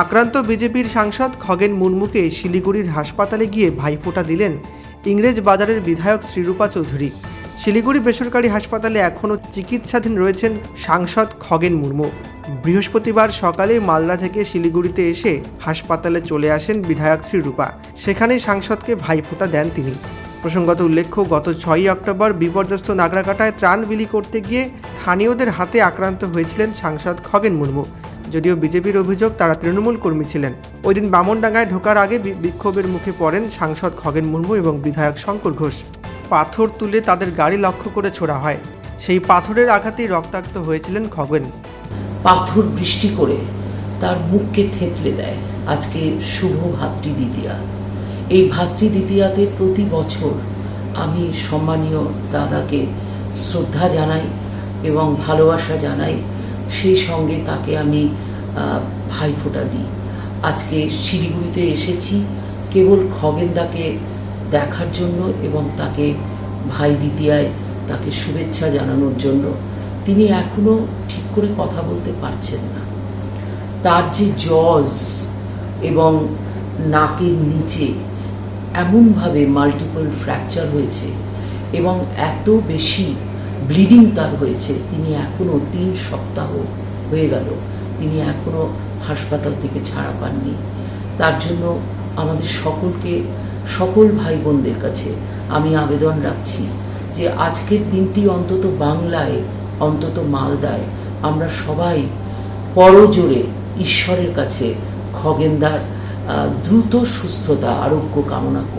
আক্রান্ত বিজেপির সাংসদ খগেন মুর্মুকে শিলিগুড়ির হাসপাতালে গিয়ে ভাইফোঁটা দিলেন ইংরেজ বাজারের বিধায়ক শ্রীরূপা চৌধুরী। শিলিগুড়ি বেসরকারি হাসপাতালে এখনও চিকিৎসাধীন রয়েছেন সাংসদ খগেন মুর্মু। বৃহস্পতিবার সকালে মালদা থেকে শিলিগুড়িতে এসে হাসপাতালে চলে আসেন বিধায়ক শ্রীরূপা। সেখানেই সাংসদকে ভাইফোঁটা দেন তিনি। প্রসঙ্গত উল্লেখ্য, গত ছয়ই অক্টোবর বিপর্যস্ত নাগরাকাটায় ত্রাণ বিলি করতে গিয়ে স্থানীয়দের হাতে আক্রান্ত হয়েছিলেন সাংসদ খগেন মুর্মু। যদিও বিজেপির অভিযোগ, তারা তৃণমূল কর্মী ছিলেন। ওই দিন বামনডাঙ্গায় ঢোকার আগে বিক্ষোভের মুখে পড়েন সাংসদ খগেন মুর্মু এবং বিধায়ক শঙ্কর ঘোষ। পাথর তুলে তাদের গাড়ি লক্ষ্য করে ছোড়া হয়। সেই পাথরের আঘাতেই রক্তাক্ত হয়েছিলেন খগেন। পাথর বৃষ্টি করে তার মুখকে থেতলে দেয়। আজকে শুভ ভাতৃ দ্বিতীয়া। এই ভাতৃ দ্বিতীয়াতে প্রতি বছর আমি সম্মানীয় দাদাকে শ্রদ্ধা জানাই এবং ভালোবাসা জানাই সেই সঙ্গে তাকে আমি ভাইফোঁটা দিই। আজকে শিলিগুড়িতে এসেছি, কেবল খগেনদাকে দেখার জন্য এবং তাকে ভাই দ্বিতীয়ায় তাকে শুভেচ্ছা জানানোর জন্য। তিনি এখনও ঠিক করে কথা বলতে পারছেন না। তার যে জজ এবং নাকের নিচে এমনভাবে মাল্টিপল ফ্র্যাকচার হয়েছে এবং এত বেশি ব্লিডিং তার হয়েছে। তিনি এখনও তিন সপ্তাহ হয়ে গেল। তিনি এখনও হাসপাতাল থেকে ছাড়া পাননি। তার জন্য আমাদের সকলকে, সকল ভাই বোনদের কাছে আমি আবেদন রাখছি যে আজকের দিনটি অন্তত বাংলায়, অন্তত মালদায় আমরা সবাই পরজোরে ঈশ্বরের কাছে খগেনদার দ্রুত সুস্থতা, আরোগ্য কামনা করি।